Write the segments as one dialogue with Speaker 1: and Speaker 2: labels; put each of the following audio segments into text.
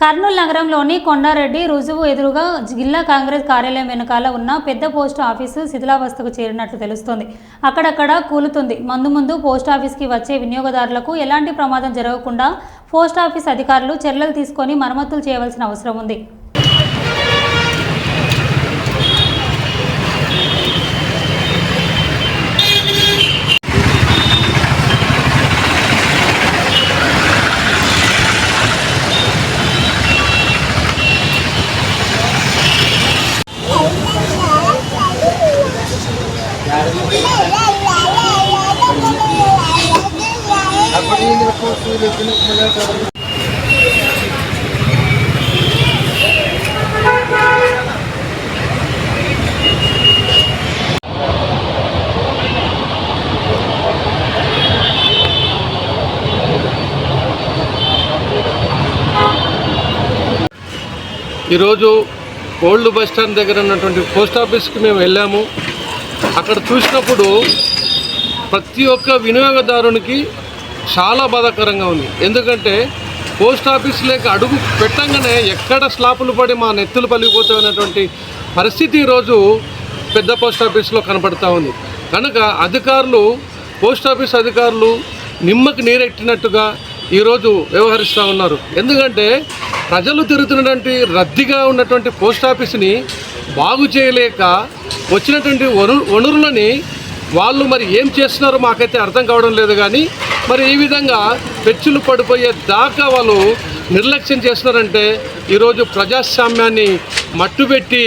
Speaker 1: కర్నూలు నగరంలోని కొండారెడ్డి రుజువు ఎదురుగా జిల్లా కాంగ్రెస్ కార్యాలయం వెనుకాల ఉన్న పెద్ద పోస్ట్ ఆఫీసు శిథిలావస్థకు చేరినట్లు తెలుస్తోంది. అక్కడక్కడ కూలుతుంది. మందు ముందు పోస్ట్ ఆఫీస్కి వచ్చే వినియోగదారులకు ఎలాంటి ప్రమాదం జరగకుండా పోస్ట్ ఆఫీస్ అధికారులు చర్యలు తీసుకొని మరమ్మతులు చేయవలసిన అవసరం ఉంది.
Speaker 2: ఈరోజు ఓల్డ్ బస్ స్టాండ్ దగ్గర ఉన్నటువంటి పోస్ట్ ఆఫీస్కి మేము వెళ్ళాము. అక్కడ చూసినప్పుడు ప్రతి ఒక్క వినియోగదారునికి చాలా బాధాకరంగా ఉంది. ఎందుకంటే పోస్ట్ ఆఫీస్ లేక అడుగు పెట్టంగానే ఎక్కడ స్లాపులు పడి మా నెత్తులు పలిగిపోతాయన్నటువంటి పరిస్థితి ఈరోజు పెద్ద పోస్ట్ ఆఫీస్లో కనపడతా ఉంది. కనుక అధికారులు పోస్ట్ ఆఫీస్ అధికారులు నిమ్మకి నీరెట్టినట్టుగా ఈరోజు వ్యవహరిస్తూ ఉన్నారు. ఎందుకంటే ప్రజలు తిరుగుతున్నటువంటి రద్దీగా ఉన్నటువంటి పోస్ట్ ఆఫీస్ని బాగు చేయలేక వచ్చినటువంటి వను వనరులని వాళ్ళు మరి ఏం చేస్తున్నారో మాకైతే అర్థం కావడం లేదు కానీ మరి ఈ విధంగా పెచ్చులు పడిపోయే దాకా వాళ్ళు నిర్లక్ష్యం చేస్తున్నారంటే ఈరోజు ప్రజాస్వామ్యాన్ని మట్టుబెట్టి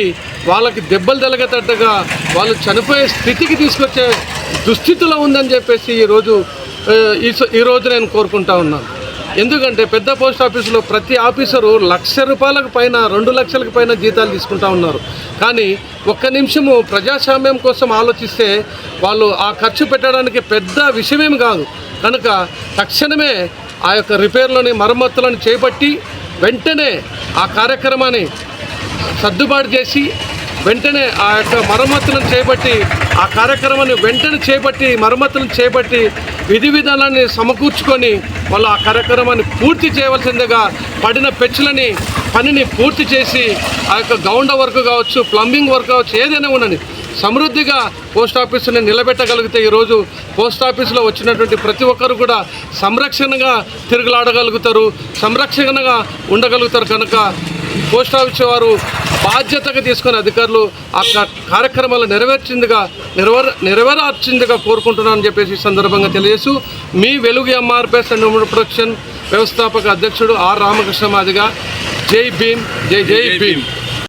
Speaker 2: వాళ్ళకి దెబ్బలు తలగేటట్టుగా వాళ్ళు చనిపోయే స్థితికి తీసుకొచ్చే దుస్థితిలో ఉందని చెప్పేసి ఈరోజు ఈ ఈరోజు నేను కోరుకుంటా ఉన్నాను. ఎందుకంటే పెద్ద పోస్ట్ ఆఫీసులో ప్రతి ఆఫీసరు లక్ష రూపాయలకు పైన రెండు లక్షలకు పైన జీతాలు తీసుకుంటా ఉన్నారు. కానీ ఒక్క నిమిషము ప్రజాస్వామ్యం కోసం ఆలోచిస్తే వాళ్ళు ఆ ఖర్చు పెట్టడానికి పెద్ద విషయమేం కాదు. కనుక తక్షణమే ఆ యొక్క రిపేర్లని మరమ్మతులను చేపట్టి వెంటనే ఆ కార్యక్రమాన్ని సర్దుబాటు చేసి వెంటనే ఆ యొక్క మరమ్మతులను చేపట్టి ఆ కార్యక్రమాన్ని వెంటనే చేపట్టి మరమ్మతులను చేపట్టి విధి విధానాన్ని సమకూర్చుకొని వాళ్ళు ఆ కార్యక్రమాన్ని పూర్తి చేయవలసిందిగా పడిన పెచ్చులని పనిని పూర్తి చేసి ఆ యొక్క గౌండ వర్క్ కావచ్చు ప్లంబింగ్ వర్క్ కావచ్చు ఏదైనా ఉండని సమృద్ధిగా పోస్ట్ ఆఫీసుని నిలబెట్టగలిగితే ఈరోజు పోస్ట్ ఆఫీసులో వచ్చినటువంటి ప్రతి ఒక్కరు కూడా సంరక్షణగా తిరుగులాడగలుగుతారు సంరక్షణగా ఉండగలుగుతారు కనుక పోస్ట్ ఆఫీస్ వారు బాధ్యతగా తీసుకుని అధికారులు ఆ కార్యక్రమాలు నెరవేర్చిందిగా నెరవేర నెరవేర్చిందిగా కోరుకుంటున్నానని చెప్పేసి ఈ సందర్భంగా తెలియజేస్తూ మీ వెలుగు ఎంఆర్పిఎస్ అండ్ ప్రొడక్షన్ వ్యవస్థాపక అధ్యక్షుడు ఆర్ రామకృష్ణ మాదిగా. జై భీమ్ జై జై భీమ్.